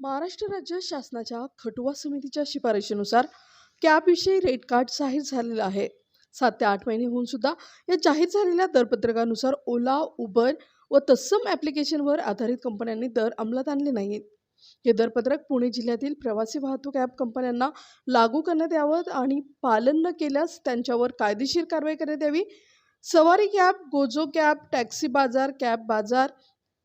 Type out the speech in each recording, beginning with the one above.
महाराष्ट्र राज्य शासनाच्या खटुआ समितीच्या शिफारशीनुसार कॅबविषयी रेट कार्ड जाहीर झालेलं आहे. सात ते आठ महिने होऊन सुद्धा या जाहीर झालेल्या दरपत्रकानुसार ओला उबर व तत्सम ॲप्लिकेशनवर आधारित कंपन्यांनी दर अंमलात आणले नाहीत. हे दरपत्रक पुणे जिल्ह्यातील प्रवासी वाहतूक ॲप कंपन्यांना लागू करण्यात यावं आणि पालन न केल्यास त्यांच्यावर कायदेशीर कारवाई करण्यात यावी. Savaari cab Gozo cab taxi Bazaar cab Bazaar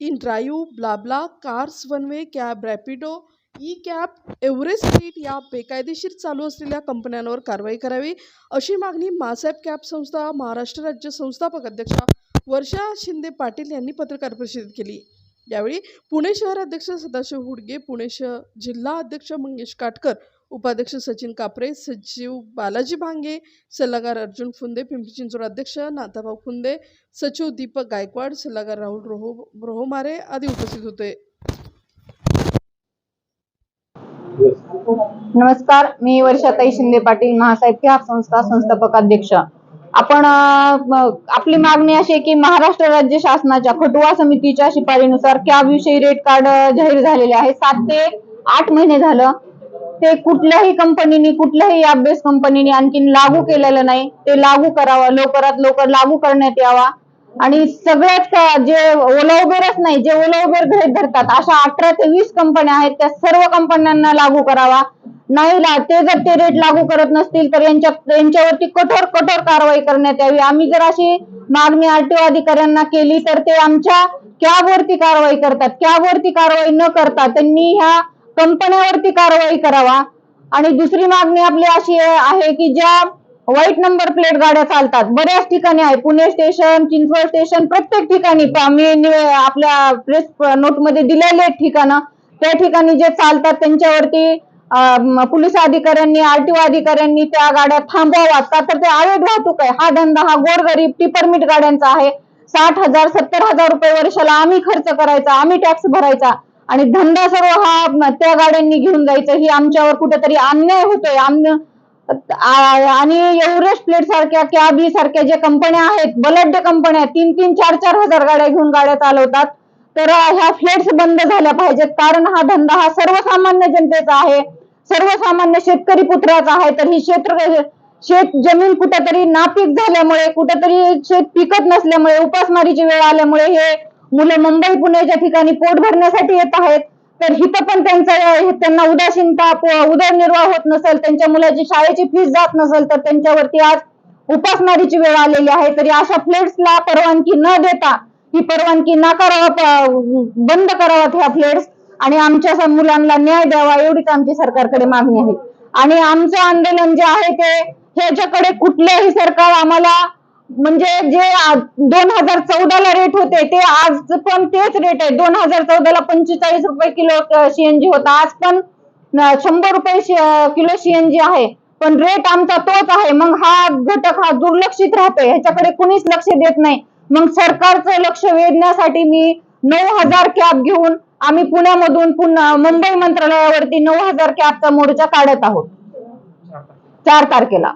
in drive BlaBla cars one way cab Rapido e cab Everest fleet या बेकायदेशीर चालू असलेल्या कंपन्यांवर कारवाई करावी अशी मागणी मासाहेब कॅब संस्था महाराष्ट्र राज्य संस्थापक अध्यक्षा वर्षा शिंदे पाटील यांनी पत्रकार परिषदेत केली. यावेळी पुणे शहर अध्यक्ष सदाशिव हुडगे पुणे शहर जिल्हा अध्यक्ष मंगेश काटकर उपाध्यक्ष सचिन कापरे सचिव बालाजी भांगे सल्लागार अर्जुन फुंदे पिंपरी चिंचवड अध्यक्ष नाथाभाऊ फुंदे सचिव दीपक गायकवाड सल्लागार राहुल रोहो रोहोमारे आदी उपस्थित होते. नमस्कार मी वर्षाताई शिंदे पाटील महासाहेब कॅब संस्था संस्थापक अध्यक्ष. आपण आपली मागणी अशी आहे की महाराष्ट्र राज्य शासनाच्या खटुआ समितीच्या शिफारीनुसार कॅब विषयी रेट कार्ड जाहीर झालेले आहे? सात ते आठ महिने झालं. ते कुठल्याही कंपनीने कुठल्याही अभ्यास कंपनीने आणखीन लागू केलेलं नाही. ते लागू करावं लवकरात लवकर लागू करण्यात यावा. आणि सगळ्यात जे ओला उबेरच नाही जे ओला उबेर गृहीत धरतात अशा अठरा ते वीस कंपन्या आहेत त्या सर्व कंपन्यांना लागू करावा. नाही ला- ते जर ते रेट लागू करत नसतील तर यांच्या यांच्यावरती कठोर कठोर कारवाई करण्यात यावी. आम्ही जर अशी मागणी आरटीओ अधिकाऱ्यांना केली तर ते आमच्या कॅबवरती कारवाई करतात. कॅबवरती कारवाई न करता त्यांनी ह्या कंपन्यावरती कारवाई करावा. आणि दुसरी मागणी आपली अशी आहे की ज्या व्हाईट नंबर प्लेट गाड्या चालतात बऱ्याच ठिकाणी आहे. पुणे स्टेशन चिंचवड स्टेशन प्रत्येक ठिकाणी मी आपल्या प्रेस नोटमध्ये दिलेले ठिकाणं. त्या ठिकाणी जे चालतात त्यांच्यावरती पोलीस अधिकाऱ्यांनी आरटीओ अधिकाऱ्यांनी त्या गाड्या थांबवाव्यात. का तर ते अवैध वाहतूक आहे. हा धंदा हा गोरगरीब टी परमिट गाड्यांचा आहे. साठ हजार सत्तर हजार रुपये वर्षाला आम्ही खर्च करायचा आम्ही टॅक्स भरायचा. आणि धंदा सर्व हा त्या गाड्यांनी घेऊन जायचं. ही आमच्यावर कुठेतरी अन्याय होतोय. आणि एव्हरेस्ट प्लेट सारख्या कॅब सारख्या ज्या कंपन्या आहेत बलाढ्य कंपन्या तीन तीन चार चार हजार गाड्या घेऊन गाड्या चालवतात. तर ह्या फ्लेट्स बंद झाल्या पाहिजेत. कारण हा धंदा हा सर्वसामान्य जनतेचा आहे. सर्वसामान्य शेतकरी पुत्राचा आहे. तर ही क्षेत्र शेत जमीन कुठेतरी नापीक झाल्यामुळे कुठेतरी शेत पिकत नसल्यामुळे उपासमारीची वेळ आल्यामुळे हे मुलं मुंबई पुण्याच्या ठिकाणी पोट भरण्यासाठी येत आहेत. तर हिथं पण त्यांचा त्यांना उदासीनता उदरनिर्वाह होत नसेल त्यांच्या मुलाची शाळेची फीस जात नसेल तर त्यांच्यावरती आज उपासमारीची वेळ आलेली आहे. तरी अशा फ्लेट्सला परवानगी न देता ही परवानगी नाकारावा बंद कराव्यात ह्या फ्लेट्स आणि आमच्या मुलांना न्याय द्यावा एवढीच आमची सरकारकडे मागणी आहे. आणि आमचं आंदोलन जे आहे ते ह्याच्याकडे कुठल्याही सरकार आम्हाला म्हणजे जे दोन हजार चौदाला रेट होते ते आज पण तेच रेट आहे. दोन हजार चौदाला पंचेचाळीस रुपये किलो सीएनजी होता. आज पण शंभर रुपये किलो सीएनजी आहे. पण रेट आमचा तोच आहे. मग हा घटक हा दुर्लक्षित राहतोय. ह्याच्याकडे कुणीच लक्ष देत नाही. मग सरकारचं लक्ष वेधण्यासाठी मी नऊ हजार कॅब घेऊन आम्ही पुण्यामधून पुन्हा मुंबई मंत्रालयावरती नऊ हजार कॅबचा मोर्चा काढत आहोत. चार तारखेला.